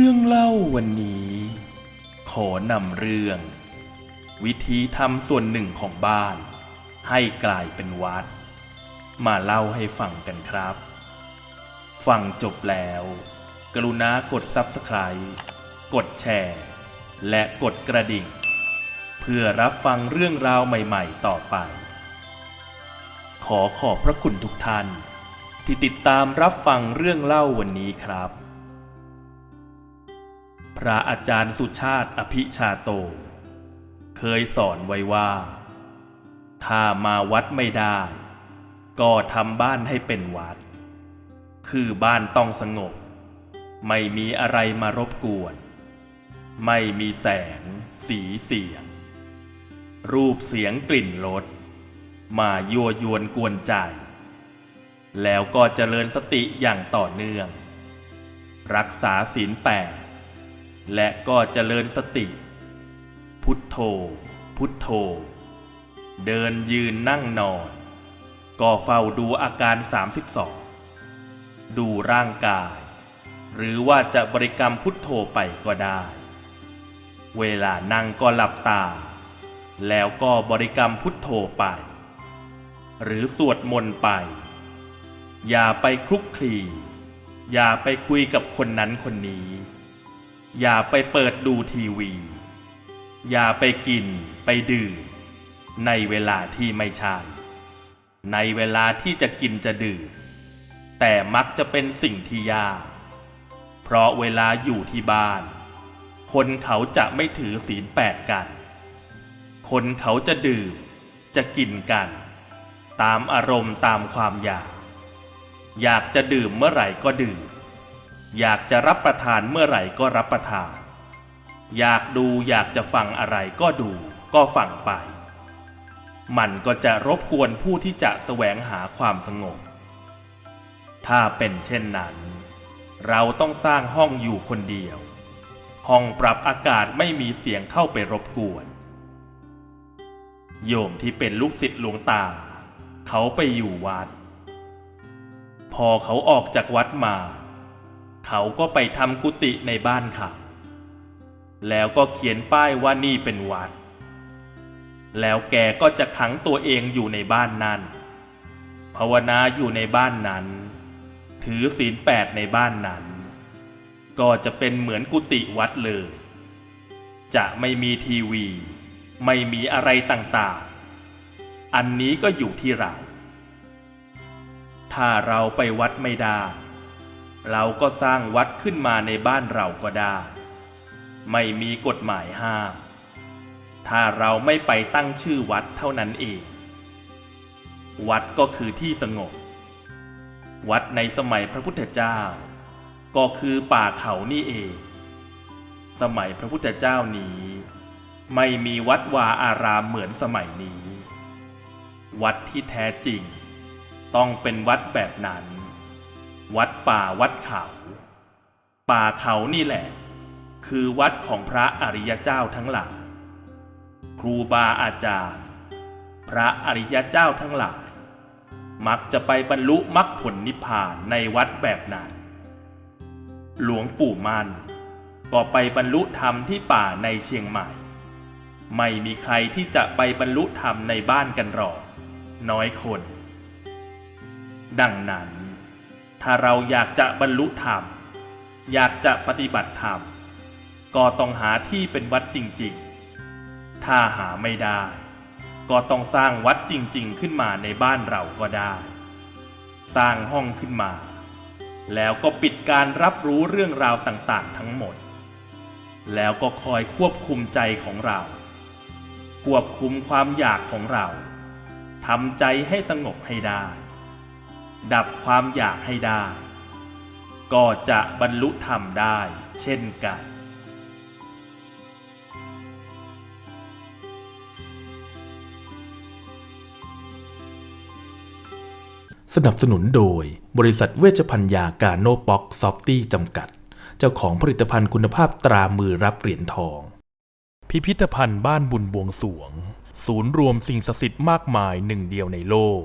รื่องเล่าวันนี้ ขอนำเรื่อง วิธีทำส่วนหนึ่งของบ้าน ให้กลายเป็นวัด มาเล่าให้ฟังกันครับ ฟังจบแล้ว กรุณากด Subscribe กดแชร์ และกดกระดิ่ง เพื่อรับฟังเรื่องราวใหม่ๆต่อไป ขอขอบพระคุณทุกท่าน ที่ติดตามรับฟังเรื่องเล่าวันนี้ครับ พระอาจารย์สุชาติอภิชาโต เคยสอนไว้ว่า ถ้ามาวัดไม่ได้ ก็ทำบ้านให้เป็นวัด คือบ้านต้องสงบ ไม่มีอะไรมารบกวน ไม่มีแสง สีเสียง รูปเสียงกลิ่นรสมายั่วยวนกวนใจ แล้วก็เจริญสติอย่างต่อเนื่อง รักษาศีลแปด และก็เจริญสติ พุทโธ พุทโธ เดินยืนนั่งนอน ก็เฝ้าดูอาการ 32 ดูร่างกาย หรือว่าจะบริกรรมพุทโธไปก็ได้ เวลานั่งก็หลับตา แล้วก็บริกรรมพุทโธไป หรือสวดมนต์ไป อย่าไปคลุกคลีอย่าไปคุยกับคนนั้นคนนี้ อย่าไปเปิดดูทีวี อย่าไปกินไปดื่ม ในเวลาที่ไม่ใช่ ในเวลาที่จะกินจะดื่ม แต่มักจะเป็นสิ่งที่ยาก เพราะเวลาอยู่ที่บ้าน คนเขาจะไม่ถือศีลแปดกัน คนเขาจะดื่ม จะกินกัน ตามอารมณ์ตามความอยาก อยากจะดื่มเมื่อไหร่ก็ดื่ม อยากจะรับประทานเมื่อไหร่ก็รับประทาน อยากดูอยากจะฟังอะไรก็ดูก็ฟังไป มันก็จะรบกวนผู้ที่จะแสวงหาความสงบ ถ้าเป็นเช่นนั้น เราต้องสร้างห้องอยู่คนเดียว ห้องปรับอากาศไม่มีเสียงเข้าไปรบกวน โยมที่เป็นลูกศิษย์หลวงตา เขาไปอยู่วัด พอเขาออกจากวัดมา เขาก็ไปทำกุฏิในบ้านเขาแล้วก็เขียนป้ายว่านี่เป็นวัด แล้วแกก็จะขังตัวเองอยู่ในบ้านนั้น ภาวนาอยู่ในบ้านนั้น ถือศีลแปดในบ้านนั้น ก็จะเป็นเหมือนกุฏิวัดเลย จะไม่มีทีวี ไม่มีอะไรต่างๆ อันนี้ก็อยู่ที่เรา ถ้าเราไปวัดไม่ได้ เราก็สร้างวัดขึ้นมาในบ้านเราก็ได้ ไม่มีกฎหมายห้าม ถ้าเราไม่ไปตั้งชื่อวัดเท่านั้นเอง วัดก็คือที่สงบ วัดในสมัยพระพุทธเจ้า ก็คือป่าเขานี่เอง สมัยพระพุทธเจ้านี้ ไม่มีวัดวาอารามเหมือนสมัยนี้ วัดที่แท้จริง ต้องเป็นวัดแบบนั้น วัดป่าวัดเขา ป่าเขานี่แหละ คือวัดของพระอริยเจ้าทั้งหลาย ครูบาอาจารย์ พระอริยเจ้าทั้งหลาย มักจะไปบรรลุมรรคผลนิพพานในวัดแบบนั้น หลวงปู่มันก็ไปบรรลุธรรมที่ป่าในเชียงใหม่ ไม่มีใครที่จะไปบรรลุธรรมในบ้านกันหรอก น้อยคน ดังนั้น ถ้าเราอยากจะบรรลุธรรม อยากจะปฏิบัติธรรม ก็ต้องหาที่เป็นวัดจริงๆ ถ้าหาไม่ได้ ก็ต้องสร้างวัดจริงๆ ขึ้นมาในบ้านเราก็ได้ สร้างห้องขึ้นมา แล้วก็ปิดการรับรู้เรื่องราวต่างๆ ทั้งหมด แล้วก็คอยควบคุมใจของเรา ควบคุมความอยากของเราทำใจให้สงบให้ได้ ดับความอยากให้ได้ ก็จะบรรลุธรรมได้เช่นกัน สนับสนุนโดยบริษัทเวชภัญญาการโนบ็อกซอฟตี้จำกัด เจ้าของผลิตภัณฑ์คุณภาพตรามือรับเหรียญทอง พิพิธภัณฑ์บ้านบุญบวงสวง ศูนย์รวมสิ่งศักดิ์สิทธิ์มากมายหนึ่งเดียวในโลก